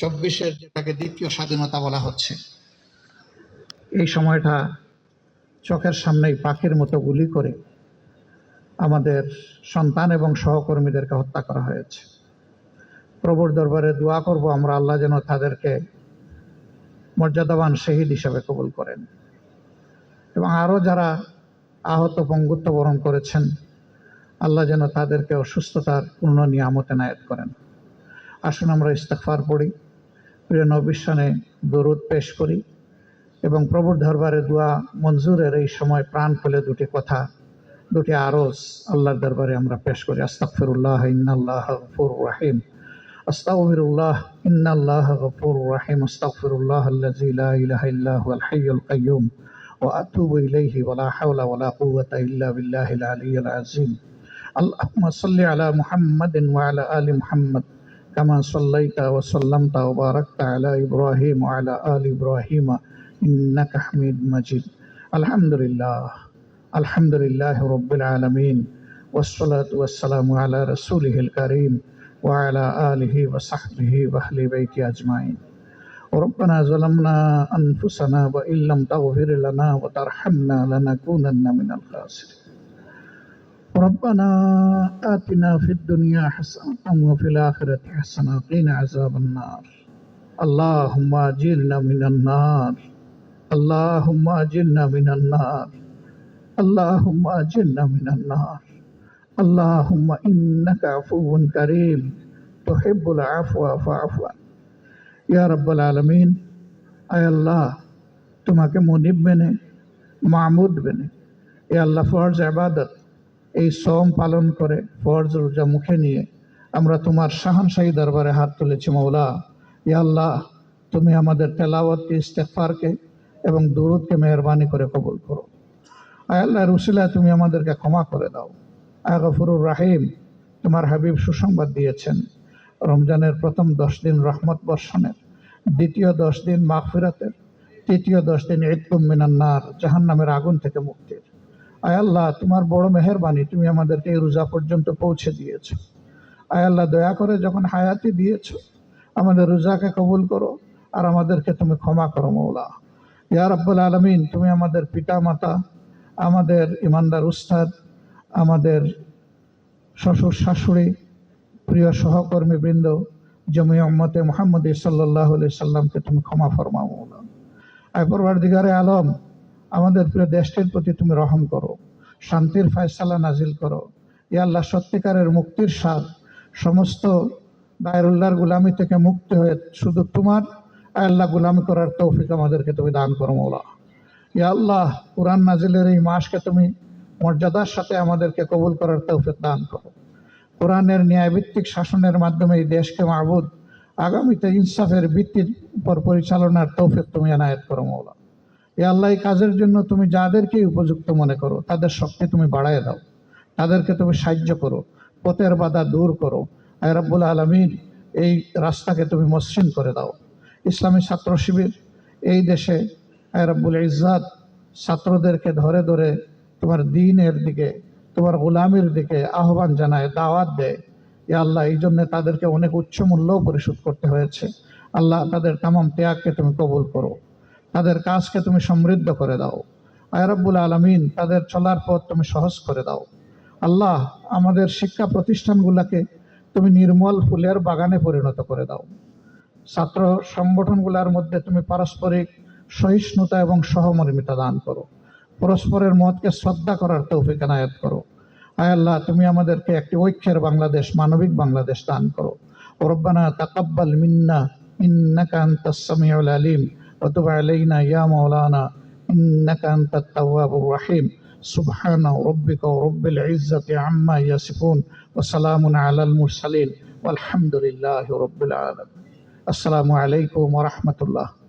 চব্বিশের যেটাকে দ্বিতীয় স্বাধীনতা বলা হচ্ছে। এই সময়টা চোখের সামনেই পাখির মতো গুলি করে আমাদের সন্তান এবং সহকর্মীদেরকে হত্যা করা হয়েছে। প্রভুর দরবারে দোয়া করব আমরা আল্লাহ যেন তাদেরকে মর্যাদাবান শহীদ হিসাবে কবুল করেন। এবং আরও যারা আহত পঙ্গুত্ব বরণ করেছেন, আল্লাহ যেন তাদেরকে অসুস্থতার পূর্ণ নিয়ামত এনায়ত করেন। আসুন আমরা ইস্তেকফার পড়ি। প্রিয় নবিস্বানে দরুদ পেশ করি এবং প্রভুর দরবারে দোয়া মঞ্জুরের এই সময় প্রাণ খুলে দুটি কথা, দুটি আরজ আল্লাহর দরবারে আমরা পেশ করি। আস্তাফিরুল্লাহ ইন্নাল্লাহ গফুর রাহিম। আস্তাগফিরুল্লাহ, ইন্নাল্লাহ গফুর রাহিম। আস্তাগফিরুল্লাহ আল্লাযী লা ইলাহা ইল্লা হুয়াল হাইয়ুল কাইয়ুম ওয়া আতুবু ইলাইহি, ওয়ালা হাওলা ওয়ালা কুওয়াতা ইল্লা বিল্লাহিল আলিয়্যিল আযীম। আল্লাহুম্মা সাল্লি আলা মুহাম্মাদিন ওয়া আলা আলি মুহাম্মাদ। كما صليت وسلمت وباركت على إبراهيم وعلى آل إبراهيم إنك حميد مجيد الحمد لله الحمد لله رب العالمين والصلاة والسلام على رسوله الكريم وعلى آله وصحبه وأهل بيته أجمعين ربنا ظلمنا أنفسنا وإن لم تغفر لنا وترحمنا لنكونن من الخاسرين ربنا آتنا في الدنيا حسنة وفي الآخرة حسنة وقنا عذاب النار اللهم أجرنا من النار اللهم أجرنا من النار اللهم أجرنا من النار اللهم إنك عفو كريم تحب العفو فاعف عنا يا رب العالمين আয় আল্লাহ তোমাকে মনিব মেনে মাহমুদ মেনে এ আল্লাহ ফরজ আবাদত এই সোম পালন করে ফরজ রোজা মুখে নিয়ে আমরা তোমার শাহানশাহী দরবারে হাত তুলেছি মৌলা ইয়া আল্লাহ, তুমি আমাদের তেলাওয়াতকে ইস্তেফারকে এবং দুরুদকে মেহরবানি করে কবুল করো। আয় আল্লাহ রুসিলা তুমি আমাদেরকে ক্ষমা করে দাও। আয় গফুরুর রাহিম, তোমার হাবিব সুসংবাদ দিয়েছেন। রমজানের প্রথম দশ দিন রহমত বর্ষণের, দ্বিতীয় দশ দিন মাগফিরাতের, তৃতীয় দশ দিন ঈদকুম মিনান্নার জাহান নামের আগুন থেকে মুক্তির। আয় আল্লাহ, তোমার বড় মেহরবানি তুমি আমাদেরকে এই রোজা পর্যন্ত পৌঁছে দিয়েছ। আয় আল্লাহ, দয়া করে যখন হায়াতি দিয়েছ, আমাদের রোজাকে কবুল করো আর আমাদেরকে তুমি ক্ষমা করো, মৌলা। ইয়া রব্বুল আলমিন, তুমি আমাদের পিতা মাতা আমাদের ইমানদার উস্তাদ, আমাদের শ্বশুর শাশুড়ি, প্রিয় সহকর্মী বৃন্দ জমি মোহাম্মদ সাল্লাহ সাল্লামকে তুমি ক্ষমা ফরমাও, মৌলা। আয় পরবার আলম আমাদের প্রিয় দেশটির প্রতি তুমি রহম করো, শান্তির ফয়সালা নাজিল করো। ইয়া আল্লাহ সত্যিকারের মুক্তির স্বাদ। সমস্ত দায়রুল্লাহর গুলামি থেকে মুক্তি হয়ে শুধু তোমার আল্লাহ গুলামি করার তৌফিক আমাদেরকে তুমি দান করো, মৌলা। ইয়া আল্লাহ কোরআন নাজিলের এই মাসকে তুমি মর্যাদার সাথে আমাদেরকে কবুল করার তৌফিক দান করো। কোরআনের ন্যায়ভিত্তিক শাসনের মাধ্যমে এই দেশকে মাহবুদ, আগামীতে ইনসাফের ভিত্তির উপর পরিচালনার তৌফিক তুমি এনায়েত করো, মৌলা। এ আল্লাহ এই কাজের জন্য তুমি যাদেরকে উপযুক্ত মনে করো, তাদের শক্তি তুমি বাড়ায় দাও। তাদেরকে তুমি সাহায্য করো, পথের বাধা দূর করো। আয় রব্বুল আলমীর এই রাস্তাকে তুমি মসৃণ করে দাও। ইসলামী ছাত্র শিবির, এই দেশে আয় রব্বুল ইজাত ছাত্রদেরকে ধরে ধরে তোমার দিনের দিকে, তোমার গোলামির দিকে আহ্বান জানায়, দাওয়াত দেয়। এ আল্লাহ, এই জন্যে তাদেরকে অনেক উচ্চ মূল্যও পরিশোধ করতে হয়েছে। আল্লাহ তাদের তামাম ত্যাগকে তুমি কবুল করো। তাদের কাজকে তুমি সমৃদ্ধ করে দাও। আয়রব্বুল আলমিন, তাদের চলার পথ তুমি সহজ করে দাও। আল্লাহ, আমাদের শিক্ষা প্রতিষ্ঠানগুলোকে তুমি নির্মল ফুলের বাগানে পরিণত করে দাও। ছাত্র সংগঠনগুলোর মধ্যে তুমি পারস্পরিক সহিষ্ণুতা এবং সহমর্মিতা দান করো। পরস্পরের মতকে শ্রদ্ধা করার তৌফিক এনায়ত করো। আয় আল্লাহ, তুমি আমাদেরকে একটি ঐক্যের বাংলাদেশ, মানবিক বাংলাদেশ দান করো। রব্বানা তাকাব্বাল মিন্না, ইন্নাকা আনতাস আলিম। وتب علينا يا مولانا إنك أنت التواب الرحيم. سبحان ربك ورب العزة عما يصفون وسلام على المرسلين والحمد لله رب العالمين. السلام عليكم ورحمة الله.